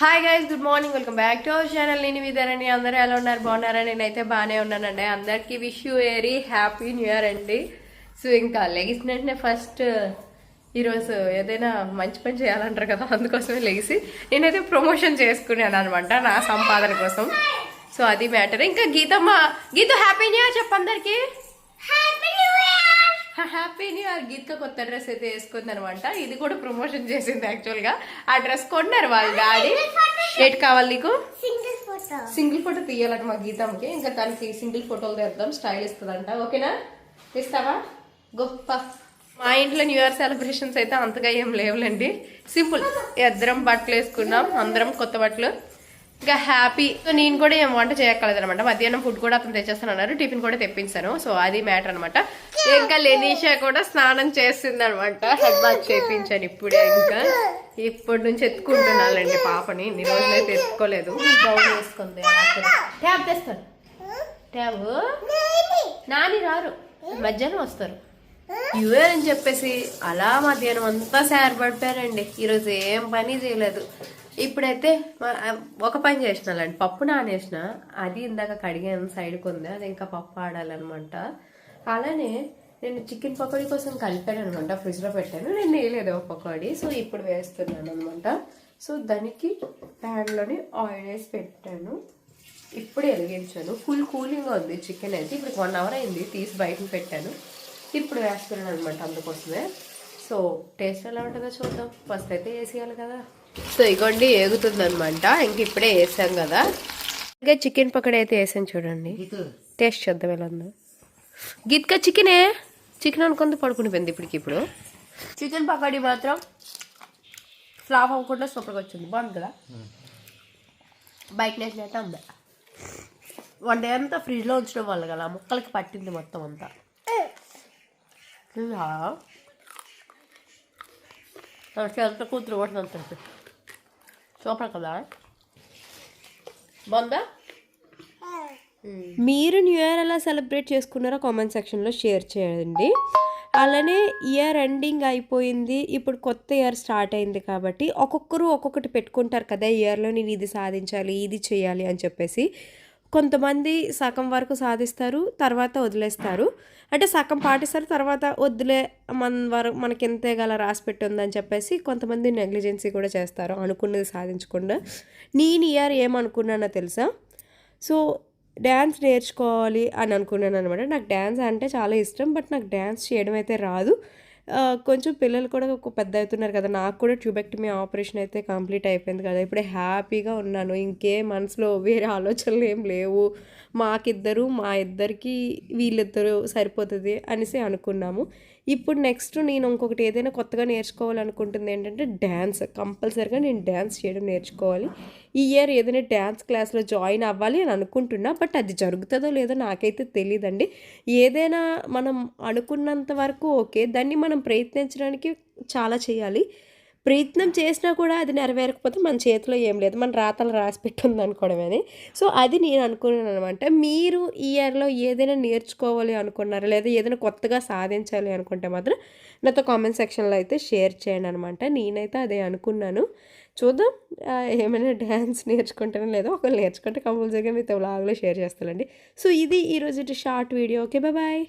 Hi guys good morning welcome back to our channel నేను విధానండి అందరూ ఎలా ఉన్నారు? బాగున్నారా? నేనైతే బాగానే ఉన్నానండి. అందరికీ wish you very happy new year అండి. సో ఇంకా లెగిసిన వెంటనే ఫస్ట్ ఈరోజు ఏదైనా మంచి పని చేయాలంటారు కదా అందుకోసమే లెగిసి నేనైతే ప్రమోషన్ చేసుకున్నాను అనమాట నా సంపాదన కోసం. సో అది మ్యాటర్ ఇంకా గీతమ్మ గీత హ్యాపీ న్యూ ఇయర్ చెప్పందరికీ హ్యాపీ న్యూ ఇయర్ గీత కొత్త డ్రెస్ అయితే వేసుకుంది అనమాట ఇది కూడా ప్రమోషన్ చేసింది యాక్చువల్గా. ఆ డ్రెస్ కొన్నారు వాళ్ళ డాడీ. డేట్ కావాలి నీకు? Single photo. సింగిల్ ఫోటో తీయాలంట మా గీతంకి ఇంకా తనకి సింగిల్ ఫోటోలు తెద్దాం. స్టైల్ ఇస్తుందంట. ఓకేనా? ఇస్తావా? గొప్ప. మా ఇంట్లో న్యూ ఇయర్ సెలబ్రేషన్స్ అయితే అంతగా ఏం లేవులేండి. సింపుల్. ఇద్దరం బట్టలు వేసుకున్నాం అందరం కొత్త బట్టలు ఇంకా హ్యాపీ. సో నేను కూడా ఏం వంట చేయక్కర్లేదు అనమాట మధ్యాహ్నం ఫుడ్ కూడా అతను తెచ్చేస్తానన్నారు. టిఫిన్ కూడా తెప్పించాను. సో అది మ్యాటర్ అనమాట ఇంకా లెనీషా కూడా స్నానం చేస్తుంది అనమాట హెడ్ బాత్ చేయించాను ఇప్పుడే ఇంకా. ఇప్పటి నుంచి ఎత్తుకుంటున్నానండి పాపని. ఇన్ని రోజులైతే ఎత్తుకోలేదు. గౌన్ వేసుకుంది. ట్యాబ్ తెస్తాను ట్యాబ్? నాని రారు. మధ్యాహ్నం వస్తారు. యువే అని చెప్పేసి అలా మధ్యాహ్నం అంతా సార్ పడిపోయారండి ఈరోజు ఏం పని చేయలేదు. ఇప్పుడైతే ఒక పని చేసినాలండి పప్పు నానేసిన అది ఇందాక కడిగాను సైడ్కి ఉంది. అది ఇంకా పప్పు ఆడాలన్నమాట. అలానే నేను చికెన్ పకోడీ కోసం కలిపాను అనమాట. ఫ్రిడ్జ్లో పెట్టాను. నేను వేయలేదు ఒక పకోడీ. సో ఇప్పుడు వేస్తున్నాను అనమాట సో దానికి ప్యాన్లోని ఆయిల్ వేసి పెట్టాను. ఇప్పుడు వెలిగించాను. ఫుల్ కూలింగ్ ఉంది చికెన్ అయితే. ఇప్పుడు వన్ అవర్ అయింది. తీసి బయటకు పెట్టాను. ఇప్పుడు వేస్తున్నాను అనమాట అందుకోసమే. సో టేస్ట్ ఎలా ఉంటుందో చూద్దాం. ఫస్ట్ అయితే వేసేయాలి కదా. సో ఇగోండి ఏగుతుంది అనమాట ఇంక ఇప్పుడే వేసాం కదా. ఇంకా చికెన్ పకోడీ అయితే వేసాను చూడండి. టేస్ట్ చూద్దాం ఎలా ఉందో. గీత్కా చికెనే? చికెన్ అనుకుంది పడుకునిపోయింది ఇప్పటికి ఇప్పుడు. చికెన్ పకోడీ మాత్రం ఫ్లాప్ అవ్వకుండా సూపర్గా వచ్చింది. బాగుంది కదా? బైక్ నేసినట్టు ఉంది వన్ డే అంతా ఫ్రిడ్జ్లో ఉంచడం వల్ల కదా ముక్కలకి పట్టింది మొత్తం అంతా. ఎంత కూతురు కూడా అంత సూపర్ కదా? బాగుందా? మీరు న్యూ ఇయర్ ఎలా సెలబ్రేట్ చేసుకున్నారో కామెంట్ సెక్షన్లో షేర్ చేయండి. అలానే ఇయర్ ఎండింగ్ అయిపోయింది. ఇప్పుడు కొత్త ఇయర్ స్టార్ట్ అయింది కాబట్టి ఒక్కొక్కరు ఒక్కొక్కటి పెట్టుకుంటారు కదా ఇయర్లో నేను ఇది సాధించాలి ఇది చేయాలి అని చెప్పేసి. కొంతమంది సగం వరకు సాధిస్తారు తర్వాత వదిలేస్తారు. అంటే సగం పాటిస్తారు తర్వాత వదిలే మన వరకు మనకి ఎంతే గల రాసి పెట్టి ఉందని చెప్పేసి కొంతమంది నెగ్లిజెన్సీ కూడా చేస్తారు అనుకున్నది సాధించకుండా. నేను ఇయర్ ఏమనుకున్నానో తెలుసా? సో డ్యాన్స్ నేర్చుకోవాలి అని అనుకున్నాను అనమాట నాకు డ్యాన్స్ అంటే చాలా ఇష్టం బట్ నాకు డ్యాన్స్ చేయడం అయితే రాదు. కొంచెం పిల్లలు కూడా ఒక పెద్ద అవుతున్నారు కదా. నాకు కూడా ట్యూబెక్టమీ ఆపరేషన్ అయితే కంప్లీట్ అయిపోయింది కదా. ఇప్పుడే హ్యాపీగా ఉన్నాను. ఇంకే మనసులో వేరే ఆలోచనలు ఏం లేవు. మాకిద్దరు మా ఇద్దరికి వీళ్ళిద్దరూ సరిపోతుంది అనేసి అనుకున్నాము. ఇప్పుడు నెక్స్ట్ నేను ఇంకొకటి ఏదైనా కొత్తగా నేర్చుకోవాలనుకుంటుంది ఏంటంటే డ్యాన్స్. కంపల్సరిగా నేను డ్యాన్స్ చేయడం నేర్చుకోవాలి. ఈ ఇయర్ ఏదైనా డ్యాన్స్ క్లాస్లో జాయిన్ అవ్వాలి అని అనుకుంటున్నా బట్ అది జరుగుతుందో లేదో నాకైతే తెలియదండి ఏదైనా మనం అనుకున్నంత వరకు ఓకే దాన్ని మనం ప్రయత్నించడానికి చాలా చేయాలి. ప్రయత్నం చేసినా కూడా అది నెరవేరకపోతే మన చేతిలో ఏం లేదు. మన రాతలు రాసి పెట్టుంది అనుకోవడమని సో అది నేను అనుకున్నాను అనమాట మీరు ఈ ఇయర్లో ఏదైనా నేర్చుకోవాలి అనుకున్నారా? లేదా ఏదైనా కొత్తగా సాధించాలి అనుకుంటే మాత్రం నాతో కామెంట్ సెక్షన్లో అయితే షేర్ చేయండి అనమాట నేనైతే అదే అనుకున్నాను. చూద్దాం. ఏమైనా డ్యాన్స్ నేర్చుకుంటానో లేదో ఒకవేళ నేర్చుకుంటే కంపల్సరీగా మీతో బ్లాగ్లో షేర్ చేస్తానండి. సో ఇది ఈరోజు షార్ట్ వీడియో. Okay bye.